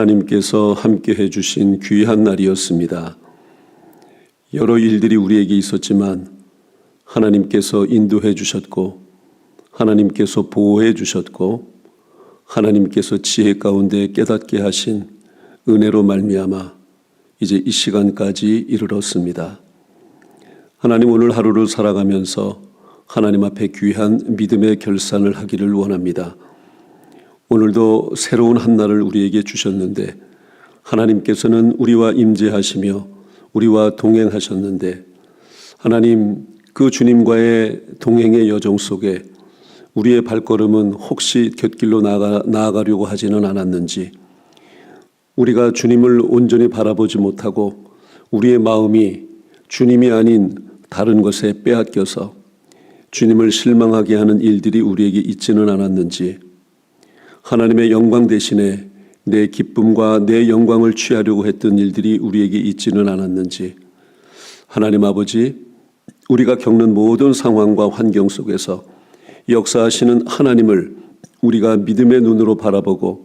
하나님께서 함께 해주신 귀한 날이었습니다. 여러 일들이 우리에게 있었지만 하나님께서 인도해 주셨고 하나님께서 보호해 주셨고 하나님께서 지혜 가운데 깨닫게 하신 은혜로 말미암아 이제 이 시간까지 이르렀습니다. 하나님 오늘 하루를 살아가면서 하나님 앞에 귀한 믿음의 결산을 하기를 원합니다. 오늘도 새로운 한 날을 우리에게 주셨는데 하나님께서는 우리와 임재하시며 우리와 동행하셨는데 하나님 그 주님과의 동행의 여정 속에 우리의 발걸음은 혹시 곁길로 나아가, 나아가려고 하지는 않았는지 우리가 주님을 온전히 바라보지 못하고 우리의 마음이 주님이 아닌 다른 것에 빼앗겨서 주님을 실망하게 하는 일들이 우리에게 있지는 않았는지 하나님의 영광 대신에 내 기쁨과 내 영광을 취하려고 했던 일들이 우리에게 있지는 않았는지 하나님 아버지 우리가 겪는 모든 상황과 환경 속에서 역사하시는 하나님을 우리가 믿음의 눈으로 바라보고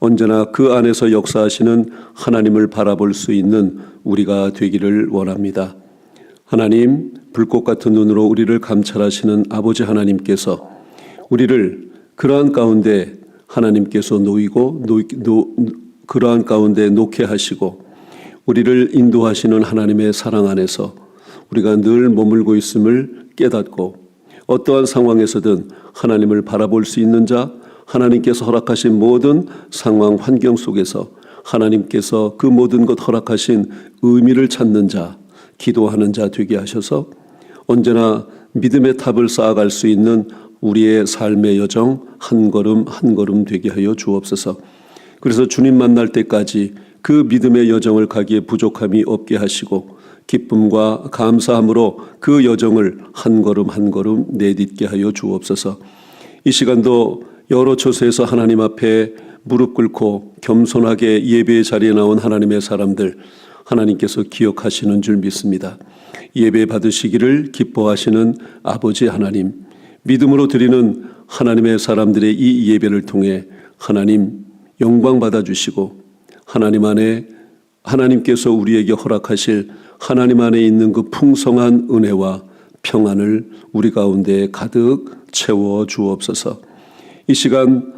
언제나 그 안에서 역사하시는 하나님을 바라볼 수 있는 우리가 되기를 원합니다. 하나님 불꽃 같은 눈으로 우리를 감찰하시는 아버지 하나님께서 우리를 그러한 가운데 하나님께서 놓이고 놓, 놓, 그러한 가운데 놓게 하시고 우리를 인도하시는 하나님의 사랑 안에서 우리가 늘 머물고 있음을 깨닫고 어떠한 상황에서든 하나님을 바라볼 수 있는 자 하나님께서 허락하신 모든 상황 환경 속에서 하나님께서 그 모든 것 허락하신 의미를 찾는 자 기도하는 자 되게 하셔서 언제나 믿음의 탑을 쌓아갈 수 있는 우리의 삶의 여정 한 걸음 한 걸음 되게 하여 주옵소서. 그래서 주님 만날 때까지 그 믿음의 여정을 가기에 부족함이 없게 하시고 기쁨과 감사함으로 그 여정을 한 걸음 한 걸음 내딛게 하여 주옵소서. 이 시간도 여러 처소에서 하나님 앞에 무릎 꿇고 겸손하게 예배의 자리에 나온 하나님의 사람들 하나님께서 기억하시는 줄 믿습니다. 예배 받으시기를 기뻐하시는 아버지 하나님, 믿음으로 드리는 하나님의 사람들의 이 예배를 통해 하나님 영광 받아 주시고 하나님 안에 하나님께서 우리에게 허락하실 하나님 안에 있는 그 풍성한 은혜와 평안을 우리 가운데 가득 채워 주옵소서. 이 시간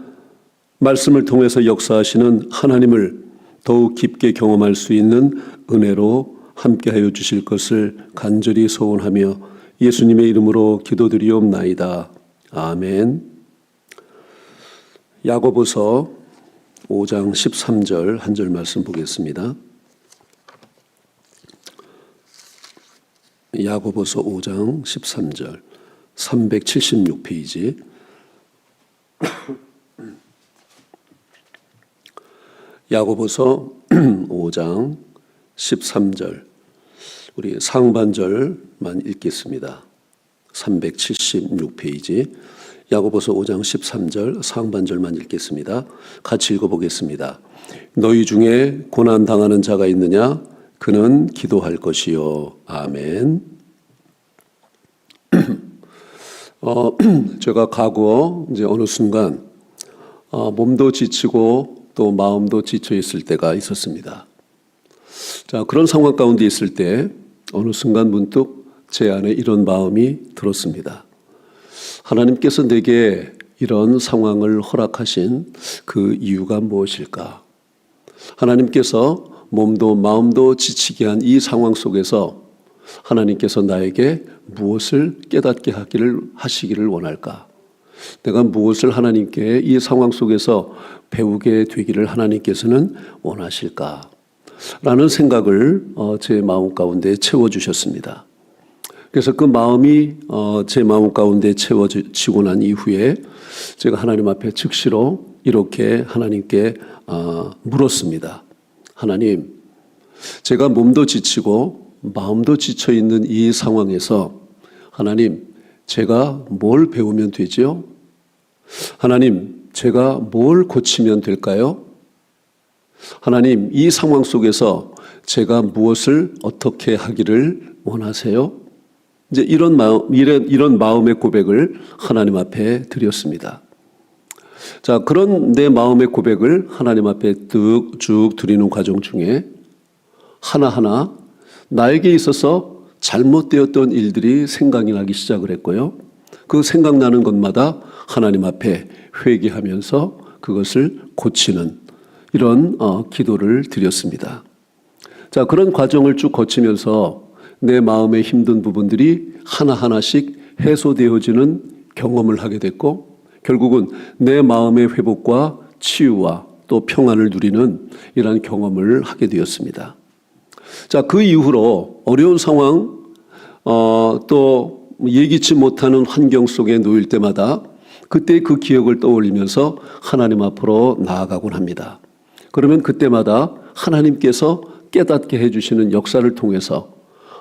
말씀을 통해서 역사하시는 하나님을 더욱 깊게 경험할 수 있는 은혜로 함께하여 주실 것을 간절히 소원하며 예수님의 이름으로 기도드리옵나이다. 아멘. 야고보서 5장 13절 한 절 말씀 보겠습니다. 야고보서 5장 13절 376페이지 야고보서 5장 13절 우리 상반절만 읽겠습니다. 376페이지 야고보서 5장 13절 상반절만 읽겠습니다. 같이 읽어보겠습니다. 너희 중에 고난 당하는 자가 있느냐? 그는 기도할 것이요. 아멘. 어, 제가 과거 이제 어느 순간 어, 몸도 지치고 또 마음도 지쳐 있을 때가 있었습니다. 자, 그런 상황 가운데 있을 때 어느 순간 문득 제 안에 이런 마음이 들었습니다. 하나님께서 내게 이런 상황을 허락하신 그 이유가 무엇일까? 하나님께서 몸도 마음도 지치게 한 이 상황 속에서 하나님께서 나에게 무엇을 깨닫게 하기를 하시기를 원할까? 내가 무엇을 하나님께 이 상황 속에서 배우게 되기를 하나님께서는 원하실까? 라는 생각을 어, 제 마음 가운데 채워주셨습니다. 그래서 그 마음이 어, 제 마음 가운데 채워지고 난 이후에 제가 하나님 앞에 즉시로 이렇게 하나님께 어, 물었습니다. 하나님, 제가 몸도 지치고 마음도 지쳐 있는 이 상황에서 하나님, 제가 뭘 배우면 되죠? 하나님, 제가 뭘 고치면 될까요? 하나님, 이 상황 속에서 제가 무엇을 어떻게 하기를 원하세요? 이제 이런 마음, 이런, 이런 마음의 고백을 하나님 앞에 드렸습니다. 자, 그런 내 마음의 고백을 하나님 앞에 뚝쭉 드리는 과정 중에 하나하나 나에게 있어서 잘못되었던 일들이 생각이 나기 시작을 했고요. 그 생각나는 것마다 하나님 앞에 회개하면서 그것을 고치는 이런 어, 기도를 드렸습니다. 자, 그런 과정을 쭉 거치면서 내 마음의 힘든 부분들이 하나하나씩 해소되어지는 경험을 하게 됐고, 결국은 내 마음의 회복과 치유와 또 평안을 누리는 이러한 경험을 하게 되었습니다. 자, 그 이후로 어려운 상황, 어, 또 예기치 못하는 환경 속에 놓일 때마다 그때 그 기억을 떠올리면서 하나님 앞으로 나아가곤 합니다. 그러면 그때마다 하나님께서 깨닫게 해주시는 역사를 통해서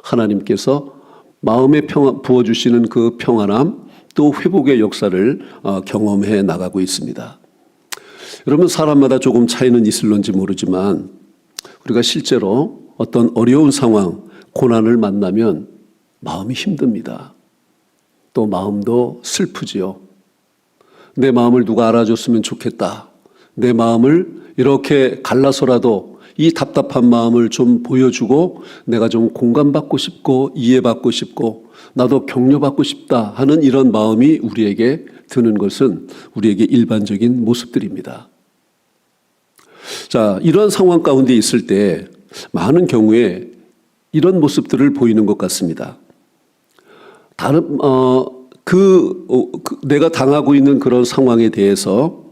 하나님께서 마음의 평안, 부어주시는 그 평안함 또 회복의 역사를 어, 경험해 나가고 있습니다. 여러분, 사람마다 조금 차이는 있을런지 모르지만 우리가 실제로 어떤 어려운 상황, 고난을 만나면 마음이 힘듭니다. 또 마음도 슬프지요. 내 마음을 누가 알아줬으면 좋겠다. 내 마음을 이렇게 갈라서라도 이 답답한 마음을 좀 보여주고 내가 좀 공감받고 싶고 이해받고 싶고 나도 격려받고 싶다 하는 이런 마음이 우리에게 드는 것은 우리에게 일반적인 모습들입니다. 자, 이런 상황 가운데 있을 때 많은 경우에 이런 모습들을 보이는 것 같습니다. 다른 어, 그, 어, 그 내가 당하고 있는 그런 상황에 대해서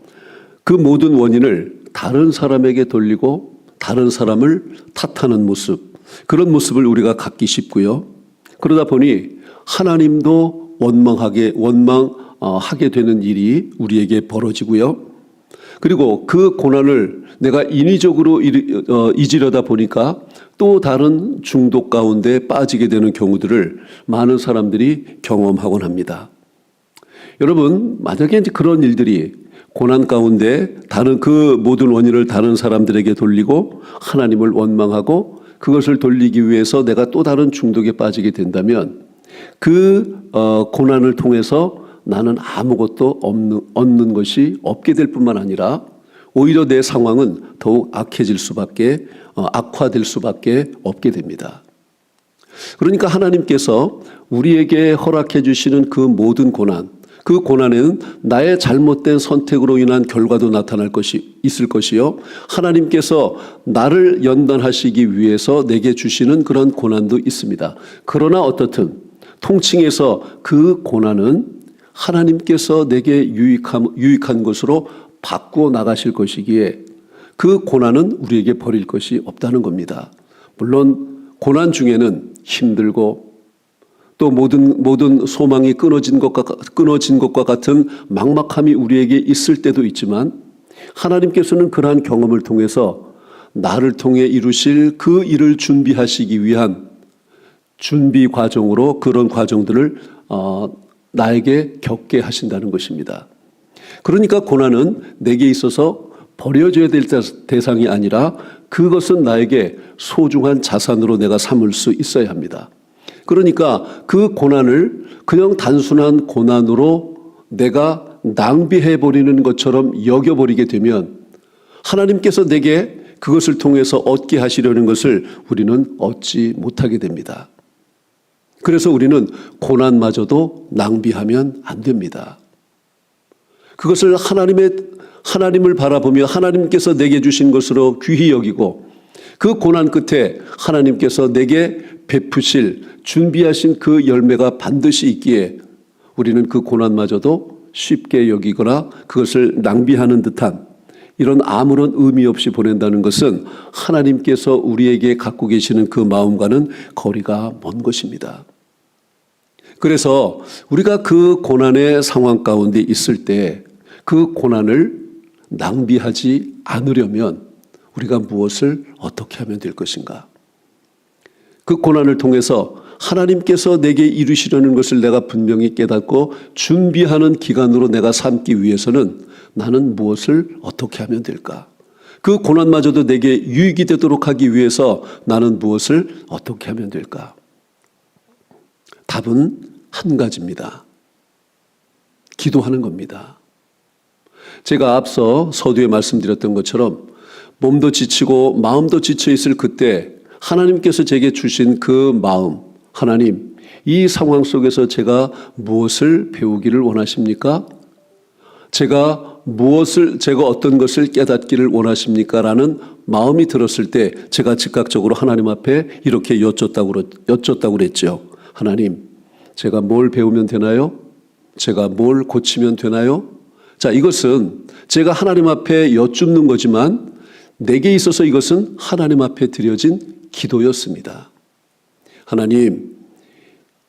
그 모든 원인을 다른 사람에게 돌리고 다른 사람을 탓하는 모습 그런 모습을 우리가 갖기 쉽고요. 그러다 보니 하나님도 원망하게 원망하게 되는 일이 우리에게 벌어지고요. 그리고 그 고난을 내가 인위적으로 일- 어, 잊으려다 보니까 또 다른 중독 가운데 빠지게 되는 경우들을 많은 사람들이 경험하곤 합니다. 여러분, 만약에 이제 그런 일들이 고난 가운데 다른 그 모든 원인을 다른 사람들에게 돌리고 하나님을 원망하고 그것을 돌리기 위해서 내가 또 다른 중독에 빠지게 된다면 그 어, 고난을 통해서 나는 아무것도 없는, 얻는 것이 없게 될 뿐만 아니라 오히려 내 상황은 더욱 악해질 수밖에 어, 악화될 수밖에 없게 됩니다. 그러니까 하나님께서 우리에게 허락해 주시는 그 모든 고난, 그 고난에는 나의 잘못된 선택으로 인한 결과도 나타날 것이 있을 것이요. 하나님께서 나를 연단하시기 위해서 내게 주시는 그런 고난도 있습니다. 그러나 어떻든 통칭해서 그 고난은 하나님께서 내게 유익한, 유익한 것으로 바꾸어 나가실 것이기에 그 고난은 우리에게 버릴 것이 없다는 겁니다. 물론 고난 중에는 힘들고 또 모든 모든 소망이 끊어진 것과 끊어진 것과 같은 막막함이 우리에게 있을 때도 있지만 하나님께서는 그러한 경험을 통해서 나를 통해 이루실 그 일을 준비하시기 위한 준비 과정으로 그런 과정들을 어, 나에게 겪게 하신다는 것입니다. 그러니까 고난은 내게 있어서 버려져야 될 대상이 아니라 그것은 나에게 소중한 자산으로 내가 삼을 수 있어야 합니다. 그러니까 그 고난을 그냥 단순한 고난으로 내가 낭비해 버리는 것처럼 여겨버리게 되면 하나님께서 내게 그것을 통해서 얻게 하시려는 것을 우리는 얻지 못하게 됩니다. 그래서 우리는 고난마저도 낭비하면 안 됩니다. 그것을 하나님의 하나님을 바라보며 하나님께서 내게 주신 것으로 귀히 여기고 그 고난 끝에 하나님께서 내게 베푸실 준비하신 그 열매가 반드시 있기에 우리는 그 고난마저도 쉽게 여기거나 그것을 낭비하는 듯한 이런 아무런 의미 없이 보낸다는 것은 하나님께서 우리에게 갖고 계시는 그 마음과는 거리가 먼 것입니다. 그래서 우리가 그 고난의 상황 가운데 있을 때 그 고난을 낭비하지 않으려면 우리가 무엇을 어떻게 하면 될 것인가? 그 고난을 통해서 하나님께서 내게 이루시려는 것을 내가 분명히 깨닫고 준비하는 기간으로 내가 삼기 위해서는 나는 무엇을 어떻게 하면 될까? 그 고난마저도 내게 유익이 되도록 하기 위해서 나는 무엇을 어떻게 하면 될까? 답은 한 가지입니다. 기도하는 겁니다. 제가 앞서 서두에 말씀드렸던 것처럼 몸도 지치고 마음도 지쳐 있을 그때 하나님께서 제게 주신 그 마음, 하나님, 이 상황 속에서 제가 무엇을 배우기를 원하십니까? 제가 무엇을, 제가 어떤 것을 깨닫기를 원하십니까? 라는 마음이 들었을 때 제가 즉각적으로 하나님 앞에 이렇게 여쭙다고, 여쭙다고 그랬죠. 하나님, 제가 뭘 배우면 되나요? 제가 뭘 고치면 되나요? 자, 이것은 제가 하나님 앞에 여쭙는 거지만 내게 있어서 이것은 하나님 앞에 드려진 기도였습니다. 하나님,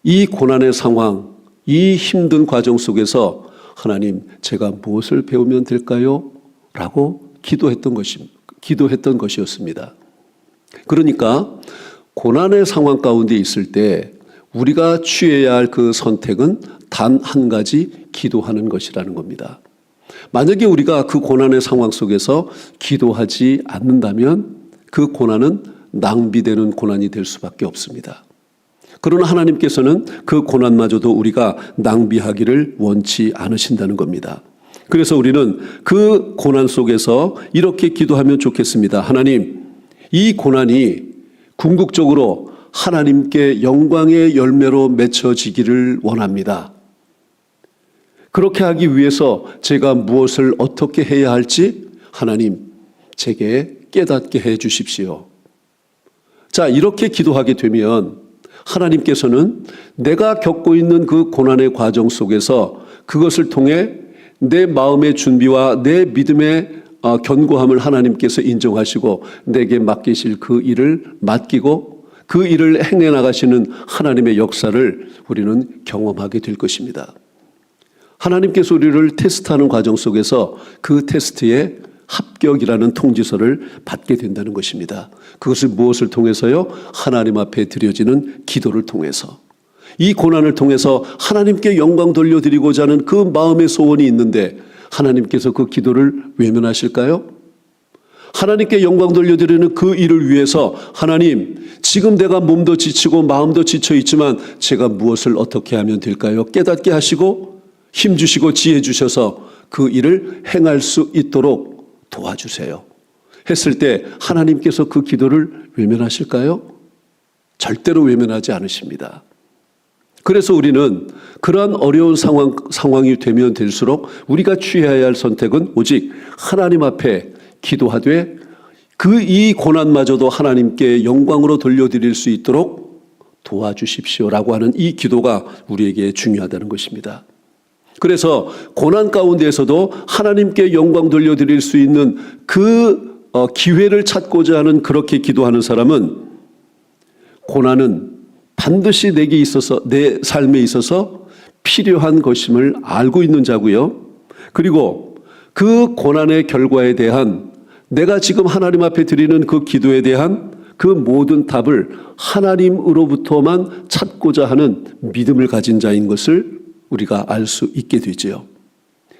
이 고난의 상황, 이 힘든 과정 속에서 하나님, 제가 무엇을 배우면 될까요? 라고 기도했던 것이, 기도했던 것이었습니다. 그러니까 고난의 상황 가운데 있을 때 우리가 취해야 할 그 선택은 단 한 가지 기도하는 것이라는 겁니다. 만약에 우리가 그 고난의 상황 속에서 기도하지 않는다면 그 고난은 낭비되는 고난이 될 수밖에 없습니다. 그러나 하나님께서는 그 고난마저도 우리가 낭비하기를 원치 않으신다는 겁니다. 그래서 우리는 그 고난 속에서 이렇게 기도하면 좋겠습니다. 하나님, 이 고난이 궁극적으로 하나님께 영광의 열매로 맺혀지기를 원합니다. 그렇게 하기 위해서 제가 무엇을 어떻게 해야 할지 하나님 제게 깨닫게 해 주십시오. 자, 이렇게 기도하게 되면 하나님께서는 내가 겪고 있는 그 고난의 과정 속에서 그것을 통해 내 마음의 준비와 내 믿음의 어, 견고함을 하나님께서 인정하시고 내게 맡기실 그 일을 맡기고 그 일을 행해 나가시는 하나님의 역사를 우리는 경험하게 될 것입니다. 하나님께서 우리를 테스트하는 과정 속에서 그 테스트에 합격이라는 통지서를 받게 된다는 것입니다. 그것을 무엇을 통해서요? 하나님 앞에 드려지는 기도를 통해서. 이 고난을 통해서 하나님께 영광 돌려드리고자 하는 그 마음의 소원이 있는데 하나님께서 그 기도를 외면하실까요? 하나님께 영광 돌려드리는 그 일을 위해서 하나님, 지금 내가 몸도 지치고 마음도 지쳐 있지만 제가 무엇을 어떻게 하면 될까요? 깨닫게 하시고 힘 주시고 지혜 주셔서 그 일을 행할 수 있도록 도와주세요. 했을 때 하나님께서 그 기도를 외면하실까요? 절대로 외면하지 않으십니다. 그래서 우리는 그러한 어려운 상황, 상황이 되면 될수록 우리가 취해야 할 선택은 오직 하나님 앞에 기도하되 그 이 고난마저도 하나님께 영광으로 돌려드릴 수 있도록 도와주십시오라고 하는 이 기도가 우리에게 중요하다는 것입니다. 그래서 고난 가운데에서도 하나님께 영광 돌려드릴 수 있는 그 어, 기회를 찾고자 하는 그렇게 기도하는 사람은 고난은 반드시 내게 있어서 내 삶에 있어서 필요한 것임을 알고 있는 자고요. 그리고 그 고난의 결과에 대한 내가 지금 하나님 앞에 드리는 그 기도에 대한 그 모든 답을 하나님으로부터만 찾고자 하는 믿음을 가진 자인 것을 우리가 알 수 있게 되지요.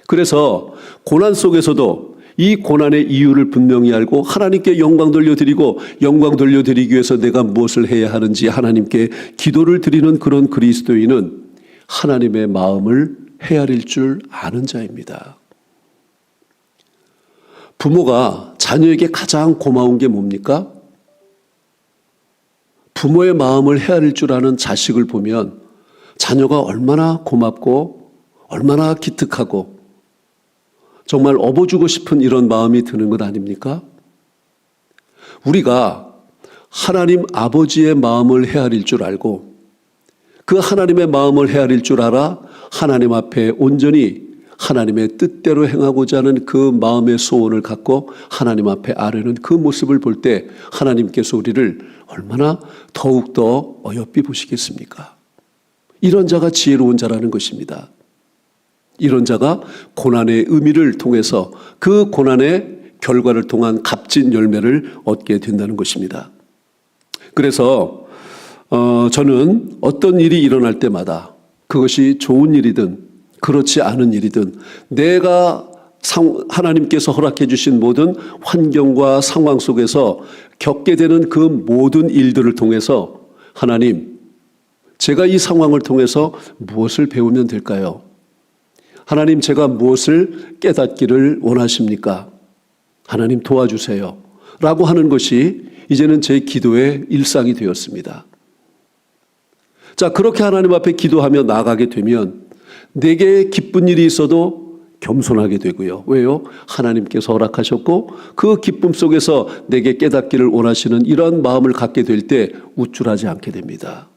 그래서 고난 속에서도 이 고난의 이유를 분명히 알고 하나님께 영광 돌려드리고 영광 돌려드리기 위해서 내가 무엇을 해야 하는지 하나님께 기도를 드리는 그런 그리스도인은 하나님의 마음을 헤아릴 줄 아는 자입니다. 부모가 자녀에게 가장 고마운 게 뭡니까? 부모의 마음을 헤아릴 줄 아는 자식을 보면 자녀가 얼마나 고맙고 얼마나 기특하고 정말 업어주고 싶은 이런 마음이 드는 것 아닙니까? 우리가 하나님 아버지의 마음을 헤아릴 줄 알고 그 하나님의 마음을 헤아릴 줄 알아 하나님 앞에 온전히 하나님의 뜻대로 행하고자 하는 그 마음의 소원을 갖고 하나님 앞에 아뢰는 그 모습을 볼 때 하나님께서 우리를 얼마나 더욱더 어여삐 보시겠습니까? 이런 자가 지혜로운 자라는 것입니다. 이런 자가 고난의 의미를 통해서 그 고난의 결과를 통한 값진 열매를 얻게 된다는 것입니다. 그래서 어, 저는 어떤 일이 일어날 때마다 그것이 좋은 일이든 그렇지 않은 일이든 내가 상, 하나님께서 허락해 주신 모든 환경과 상황 속에서 겪게 되는 그 모든 일들을 통해서 하나님, 제가 이 상황을 통해서 무엇을 배우면 될까요? 하나님 제가 무엇을 깨닫기를 원하십니까? 하나님 도와주세요. 라고 하는 것이 이제는 제 기도의 일상이 되었습니다. 자, 그렇게 하나님 앞에 기도하며 나아가게 되면 내게 기쁜 일이 있어도 겸손하게 되고요. 왜요? 하나님께서 허락하셨고 그 기쁨 속에서 내게 깨닫기를 원하시는 이러한 마음을 갖게 될 때 우쭐하지 않게 됩니다.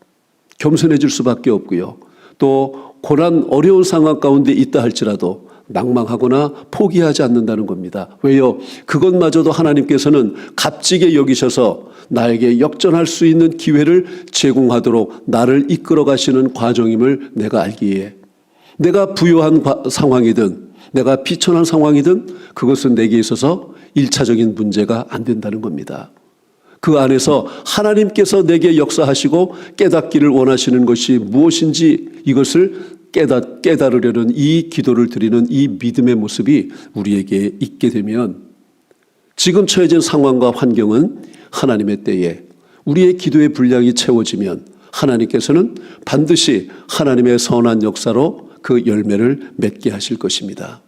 겸손해질 수밖에 없고요. 또 고난 어려운 상황 가운데 있다 할지라도 낭망하거나 포기하지 않는다는 겁니다. 왜요? 그것마저도 하나님께서는 값지게 여기셔서 나에게 역전할 수 있는 기회를 제공하도록 나를 이끌어 가시는 과정임을 내가 알기에 내가 부유한 과- 상황이든 내가 비천한 상황이든 그것은 내게 있어서 일차적인 문제가 안 된다는 겁니다. 그 안에서 하나님께서 내게 역사하시고 깨닫기를 원하시는 것이 무엇인지 이것을 깨닫, 깨달으려는 이 기도를 드리는 이 믿음의 모습이 우리에게 있게 되면 지금 처해진 상황과 환경은 하나님의 때에 우리의 기도의 분량이 채워지면 하나님께서는 반드시 하나님의 선한 역사로 그 열매를 맺게 하실 것입니다.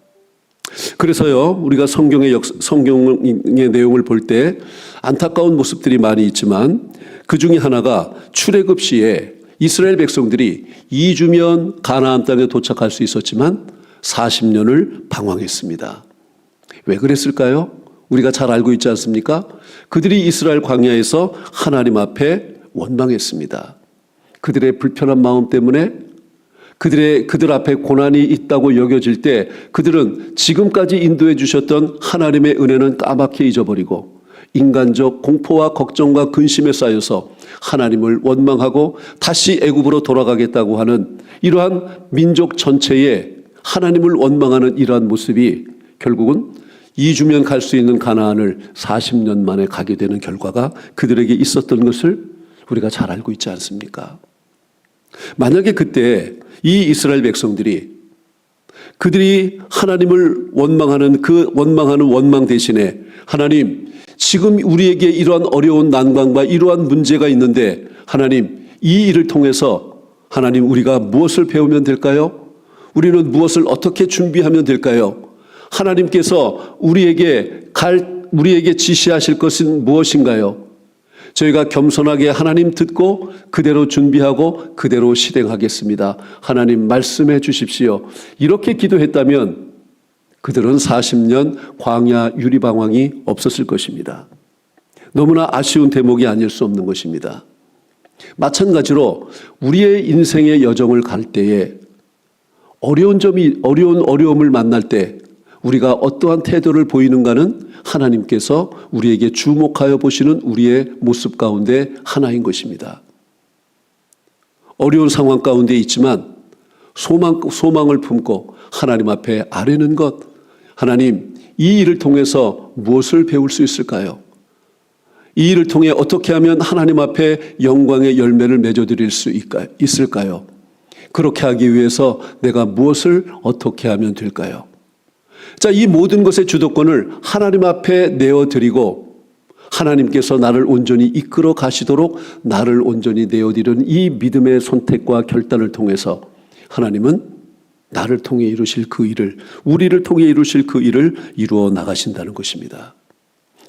그래서요, 우리가 성경의 역, 성경의 내용을 볼 때 안타까운 모습들이 많이 있지만 그 중에 하나가 출애굽 시에 이스라엘 백성들이 2주면 가나안 땅에 도착할 수 있었지만 40년을 방황했습니다. 왜 그랬을까요? 우리가 잘 알고 있지 않습니까? 그들이 이스라엘 광야에서 하나님 앞에 원망했습니다. 그들의 불편한 마음 때문에 그들의 그들 앞에 고난이 있다고 여겨질 때 그들은 지금까지 인도해 주셨던 하나님의 은혜는 까맣게 잊어버리고 인간적 공포와 걱정과 근심에 쌓여서 하나님을 원망하고 다시 애굽으로 돌아가겠다고 하는 이러한 민족 전체에 하나님을 원망하는 이러한 모습이 결국은 이주면 갈 수 있는 가나안을 40년 만에 가게 되는 결과가 그들에게 있었던 것을 우리가 잘 알고 있지 않습니까? 만약에 그때 이 이스라엘 백성들이 그들이 하나님을 원망하는 그 원망하는 원망 대신에 하나님 지금 우리에게 이러한 어려운 난관과 이러한 문제가 있는데 하나님 이 일을 통해서 하나님 우리가 무엇을 배우면 될까요? 우리는 무엇을 어떻게 준비하면 될까요? 하나님께서 우리에게 갈 우리에게 지시하실 것은 무엇인가요? 저희가 겸손하게 하나님 듣고 그대로 준비하고 그대로 실행하겠습니다. 하나님 말씀해 주십시오. 이렇게 기도했다면 그들은 40년 광야 유리방황이 없었을 것입니다. 너무나 아쉬운 대목이 아닐 수 없는 것입니다. 마찬가지로 우리의 인생의 여정을 갈 때에 어려운 점이 어려운 어려움을 만날 때 우리가 어떠한 태도를 보이는가는 하나님께서 우리에게 주목하여 보시는 우리의 모습 가운데 하나인 것입니다. 어려운 상황 가운데 있지만 소망, 소망을 품고 하나님 앞에 아뢰는 것, 하나님, 이 일을 통해서 무엇을 배울 수 있을까요? 이 일을 통해 어떻게 하면 하나님 앞에 영광의 열매를 맺어드릴 수 있을까요? 그렇게 하기 위해서 내가 무엇을 어떻게 하면 될까요? 자, 이 모든 것의 주도권을 하나님 앞에 내어드리고 하나님께서 나를 온전히 이끌어 가시도록 나를 온전히 내어드리는 이 믿음의 선택과 결단을 통해서 하나님은 나를 통해 이루실 그 일을, 우리를 통해 이루실 그 일을 이루어 나가신다는 것입니다.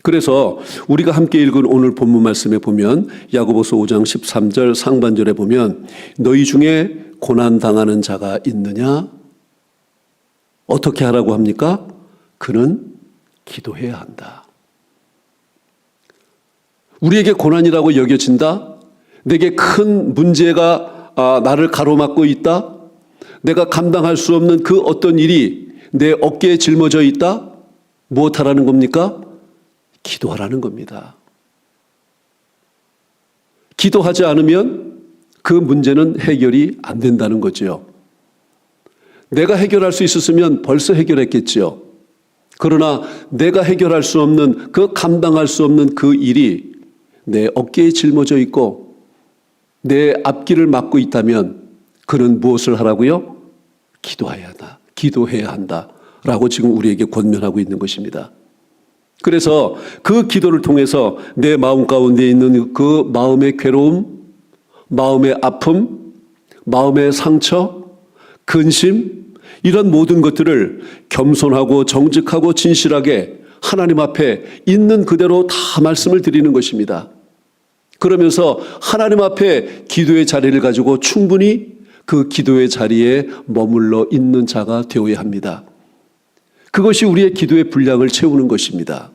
그래서 우리가 함께 읽은 오늘 본문 말씀에 보면 야고보서 5장 13절 상반절에 보면 너희 중에 고난 당하는 자가 있느냐? 어떻게 하라고 합니까? 그는 기도해야 한다. 우리에게 고난이라고 여겨진다? 내게 큰 문제가 아, 나를 가로막고 있다? 내가 감당할 수 없는 그 어떤 일이 내 어깨에 짊어져 있다? 무엇하라는 겁니까? 기도하라는 겁니다. 기도하지 않으면 그 문제는 해결이 안 된다는 거죠. 내가 해결할 수 있었으면 벌써 해결했겠지요. 그러나 내가 해결할 수 없는 그 감당할 수 없는 그 일이 내 어깨에 짊어져 있고 내 앞길을 막고 있다면 그는 무엇을 하라고요? 기도해야 한다. 기도해야 한다. 라고 지금 우리에게 권면하고 있는 것입니다. 그래서 그 기도를 통해서 내 마음 가운데 있는 그 마음의 괴로움, 마음의 아픔, 마음의 상처, 근심, 이런 모든 것들을 겸손하고 정직하고 진실하게 하나님 앞에 있는 그대로 다 말씀을 드리는 것입니다. 그러면서 하나님 앞에 기도의 자리를 가지고 충분히 그 기도의 자리에 머물러 있는 자가 되어야 합니다. 그것이 우리의 기도의 분량을 채우는 것입니다.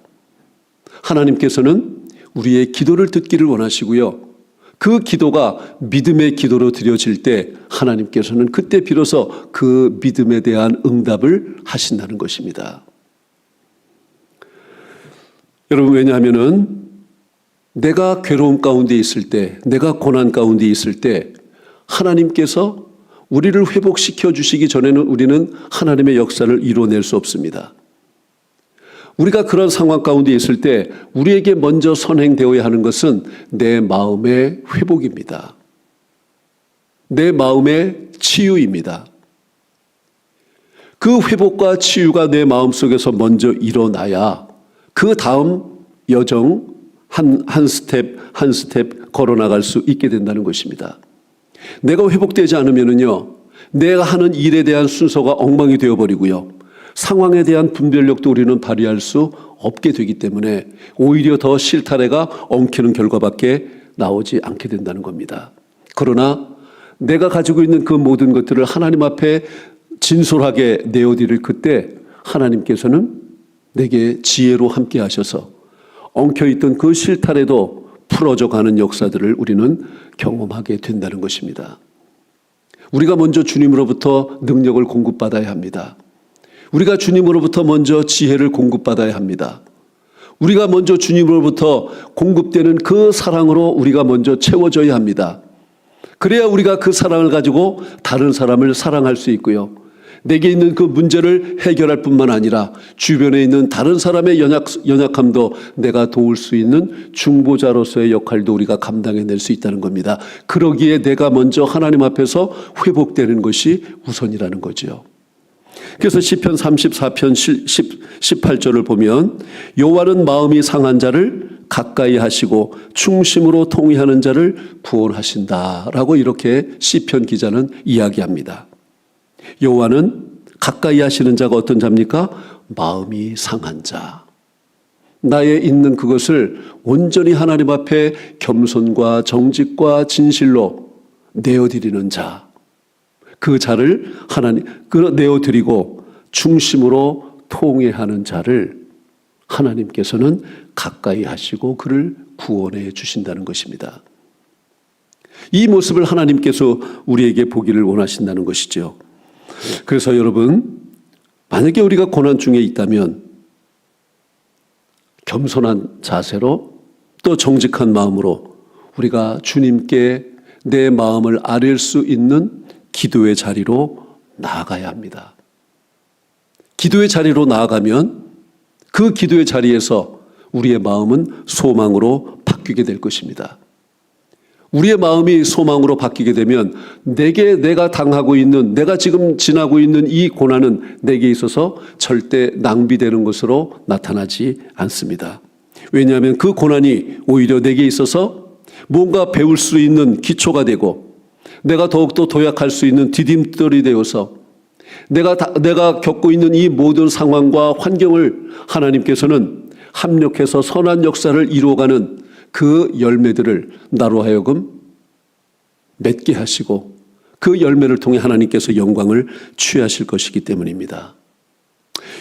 하나님께서는 우리의 기도를 듣기를 원하시고요. 그 기도가 믿음의 기도로 드려질 때 하나님께서는 그때 비로소 그 믿음에 대한 응답을 하신다는 것입니다. 여러분, 왜냐하면은 내가 괴로움 가운데 있을 때, 내가 고난 가운데 있을 때 하나님께서 우리를 회복시켜 주시기 전에는 우리는 하나님의 역사를 이뤄낼 수 없습니다. 우리가 그런 상황 가운데 있을 때 우리에게 먼저 선행되어야 하는 것은 내 마음의 회복입니다. 내 마음의 치유입니다. 그 회복과 치유가 내 마음 속에서 먼저 일어나야 그 다음 여정 한, 한 스텝, 한 스텝 걸어나갈 수 있게 된다는 것입니다. 내가 회복되지 않으면은요, 내가 하는 일에 대한 순서가 엉망이 되어버리고요. 상황에 대한 분별력도 우리는 발휘할 수 없게 되기 때문에 오히려 더 실타래가 엉키는 결과밖에 나오지 않게 된다는 겁니다. 그러나 내가 가지고 있는 그 모든 것들을 하나님 앞에 진솔하게 내어드릴 그때 하나님께서는 내게 지혜로 함께 하셔서 엉켜있던 그 실타래도 풀어져 가는 역사들을 우리는 경험하게 된다는 것입니다. 우리가 먼저 주님으로부터 능력을 공급받아야 합니다. 우리가 주님으로부터 먼저 지혜를 공급받아야 합니다. 우리가 먼저 주님으로부터 공급되는 그 사랑으로 우리가 먼저 채워져야 합니다. 그래야 우리가 그 사랑을 가지고 다른 사람을 사랑할 수 있고요. 내게 있는 그 문제를 해결할 뿐만 아니라 주변에 있는 다른 사람의 연약, 연약함도 내가 도울 수 있는 중보자로서의 역할도 우리가 감당해낼 수 있다는 겁니다. 그러기에 내가 먼저 하나님 앞에서 회복되는 것이 우선이라는 거죠. 그래서 시편 34편 10, 18절을 보면 여호와는 마음이 상한 자를 가까이 하시고 충심으로 통의하는 자를 구원하신다라고 이렇게 시편 기자는 이야기합니다. 여호와는 가까이 하시는 자가 어떤 자입니까? 마음이 상한 자. 나의 있는 그것을 온전히 하나님 앞에 겸손과 정직과 진실로 내어드리는 자. 그 자를 하나님 그 내어드리고 중심으로 통해하는 자를 하나님께서는 가까이 하시고 그를 구원해 주신다는 것입니다. 이 모습을 하나님께서 우리에게 보기를 원하신다는 것이죠. 그래서 여러분, 만약에 우리가 고난 중에 있다면 겸손한 자세로 또 정직한 마음으로 우리가 주님께 내 마음을 아릴 수 있는 기도의 자리로 나아가야 합니다. 기도의 자리로 나아가면 그 기도의 자리에서 우리의 마음은 소망으로 바뀌게 될 것입니다. 우리의 마음이 소망으로 바뀌게 되면 내게 내가 당하고 있는 내가 지금 지나고 있는 이 고난은 내게 있어서 절대 낭비되는 것으로 나타나지 않습니다. 왜냐하면 그 고난이 오히려 내게 있어서 뭔가 배울 수 있는 기초가 되고 내가 더욱더 도약할 수 있는 디딤돌이 되어서 내가 다, 내가 겪고 있는 이 모든 상황과 환경을 하나님께서는 합력해서 선한 역사를 이루어가는 그 열매들을 나로 하여금 맺게 하시고 그 열매를 통해 하나님께서 영광을 취하실 것이기 때문입니다.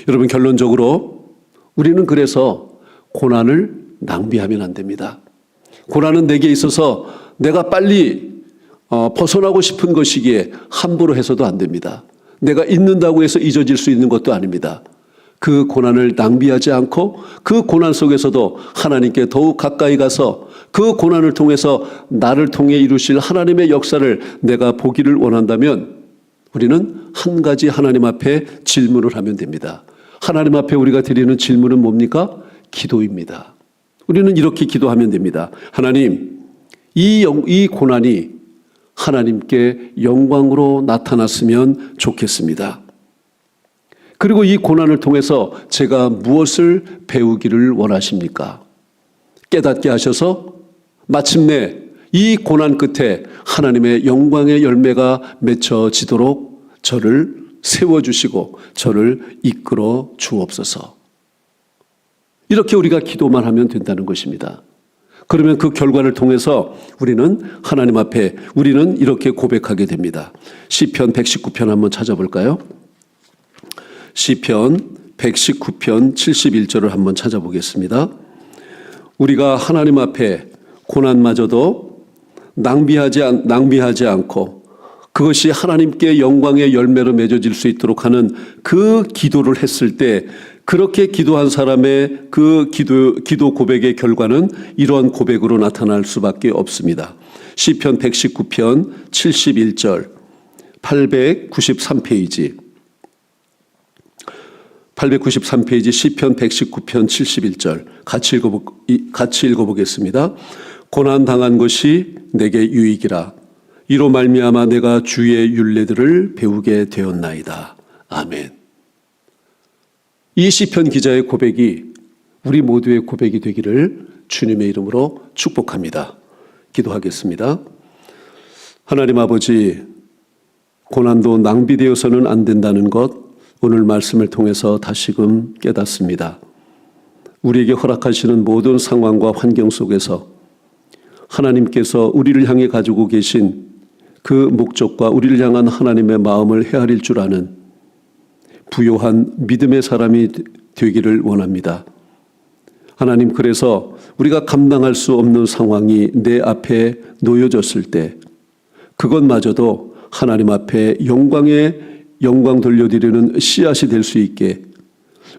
여러분 결론적으로 우리는 그래서 고난을 낭비하면 안 됩니다. 고난은 내게 있어서 내가 빨리 어, 벗어나고 싶은 것이기에 함부로 해서도 안 됩니다. 내가 잊는다고 해서 잊어질 수 있는 것도 아닙니다. 그 고난을 낭비하지 않고 그 고난 속에서도 하나님께 더욱 가까이 가서 그 고난을 통해서 나를 통해 이루실 하나님의 역사를 내가 보기를 원한다면 우리는 한 가지 하나님 앞에 질문을 하면 됩니다. 하나님 앞에 우리가 드리는 질문은 뭡니까? 기도입니다. 우리는 이렇게 기도하면 됩니다. 하나님, 이, 영, 이 고난이 하나님께 영광으로 나타났으면 좋겠습니다. 그리고 이 고난을 통해서 제가 무엇을 배우기를 원하십니까? 깨닫게 하셔서 마침내 이 고난 끝에 하나님의 영광의 열매가 맺혀지도록 저를 세워주시고 저를 이끌어 주옵소서. 이렇게 우리가 기도만 하면 된다는 것입니다. 그러면 그 결과를 통해서 우리는 하나님 앞에 우리는 이렇게 고백하게 됩니다. 시편 119편 한번 찾아볼까요? 시편 119편 71절을 한번 찾아보겠습니다. 우리가 하나님 앞에 고난마저도 낭비하지, 않, 낭비하지 않고 그것이 하나님께 영광의 열매로 맺어질 수 있도록 하는 그 기도를 했을 때 그렇게 기도한 사람의 그 기도, 기도 고백의 결과는 이러한 고백으로 나타날 수밖에 없습니다. 시편 119편 71절 893페이지 893페이지 시편 119편 71절 같이 읽어보, 같이 읽어 보겠습니다. 고난 당한 것이 내게 유익이라 이로 말미암아 내가 주의 윤례들을 배우게 되었나이다. 아멘. 이 시편 기자의 고백이 우리 모두의 고백이 되기를 주님의 이름으로 축복합니다. 기도하겠습니다. 하나님 아버지 고난도 낭비되어서는 안 된다는 것 오늘 말씀을 통해서 다시금 깨닫습니다. 우리에게 허락하시는 모든 상황과 환경 속에서 하나님께서 우리를 향해 가지고 계신 그 목적과 우리를 향한 하나님의 마음을 헤아릴 줄 아는 부요한 믿음의 사람이 되기를 원합니다. 하나님, 그래서 우리가 감당할 수 없는 상황이 내 앞에 놓여졌을 때 그것마저도 하나님 앞에 영광의 영광 돌려드리는 씨앗이 될 수 있게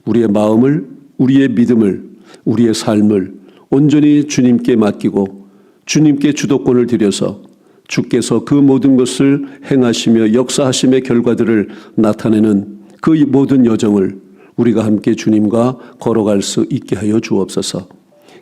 우리의 마음을, 우리의 믿음을, 우리의 삶을 온전히 주님께 맡기고 주님께 주도권을 드려서 주께서 그 모든 것을 행하시며 역사하심의 결과들을 나타내는 그 모든 여정을 우리가 함께 주님과 걸어갈 수 있게 하여 주옵소서.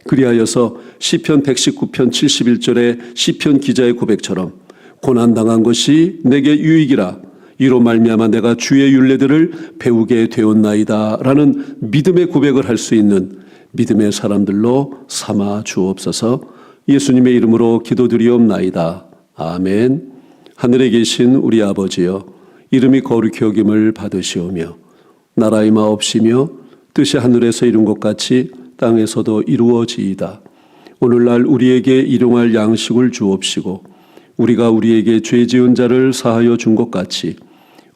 그리하여서 시편 119편 71절의 시편 기자의 고백처럼 고난 당한 것이 내게 유익이라 이로 말미암아 내가 주의 윤례들을 배우게 되었나이다라는 믿음의 고백을 할 수 있는 믿음의 사람들로 삼아 주옵소서. 예수님의 이름으로 기도드리옵나이다. 아멘. 하늘에 계신 우리 아버지여 이름이 거룩히 여김을 받으시오며 나라의 마옵시며 뜻이 하늘에서 이룬 것 같이 땅에서도 이루어지이다. 오늘날 우리에게 일용할 양식을 주옵시고 우리가 우리에게 죄 지은 자를 사하여 준 것 같이